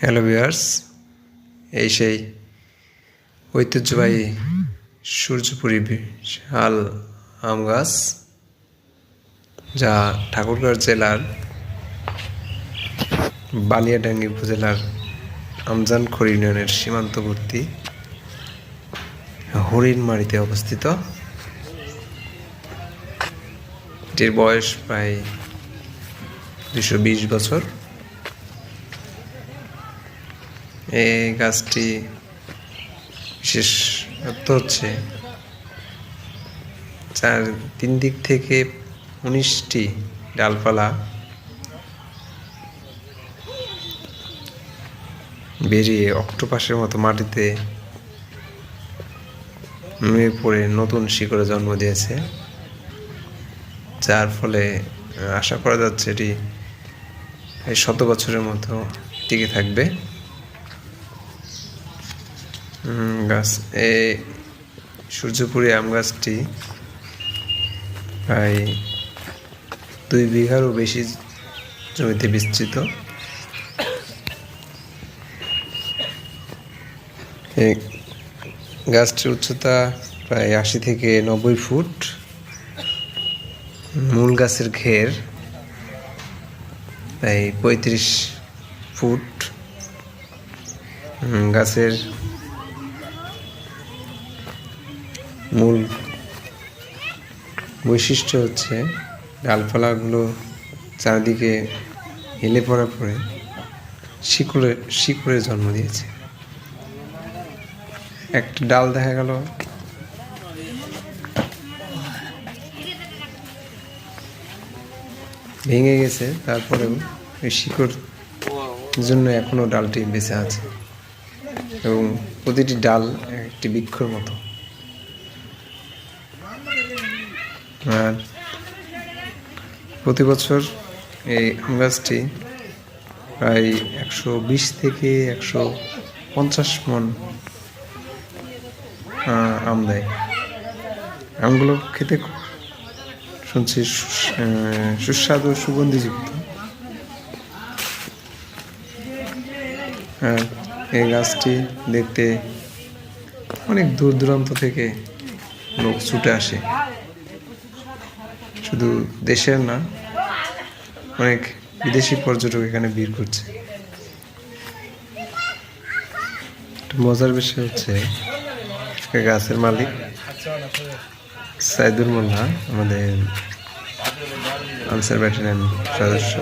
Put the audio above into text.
Hello viewers, এই সেই ঐতিহ্যবাহী সূর্যপুরী বিশাল আম গাছ যা ঠাকুরগাঁও জেলার বালিয়াডাঙ্গি উপজেলার আমজানখড় ইউনিয়নের সীমান্তবর্তী হরিণমারিতে অবস্থিত। এটির বয়স প্রায় দুশো বিশ বছর। এই গাছটি বিশেষত্ব হচ্ছে। চার, তিন দিক থেকে উনিশটি ডালপালা বেরিয়ে অক্টোপাসের মতো মাটিতে নুয়ে পড়ে নতুন শিকড়ে জন্ম দিয়েছে। যার ফলে, আশা করা যাচ্ছে এটি শত বছরের মতো টিকে থাকবে। গাছ। এই সূর্যপুরি আম গাছটি প্রায় দুই বিঘারও বেশি জমিতে বিস্তৃত। গাছটির উচ্চতা প্রায় আশি থেকে নব্বই ফুট। মূল গাছের ঘের প্রায় পঁয়ত্রিশ ফুট। গাছের মূল বৈশিষ্ট্য হচ্ছে ডালপালাগুলো চারদিকে হেলে পড়া পরে শিকড়ে শিকড়ে জন্ম দিয়েছে। একটা ডাল দেখা গেল। ভেঙে গেছে, তারপরেও ওই শিকড় জন্য এখনও ডালটি বেঁচে আছে। এবং প্রতিটি ডাল একটি বৃক্ষর মতো। আর প্রতি বছর এই আম গাছটি প্রায় একশো বিশ থেকে একশো পঞ্চাশ মন আম দেয়। আমগুলো খেতে শুনছি সুস্বাদু, সুগন্ধিযুক্ত। আর এই গাছটি দেখতে অনেক দূর দূরান্ত থেকে লোক ছুটে আসে। শুধু দেশের না, অনেক বিদেশি পর্যটক এখানে ভিড় করছে। মজার বিষয় হচ্ছে গাছের মালিক সাইদুর মোল্লা, আমাদের আনসার ব্যাটালিয়ন সদস্য।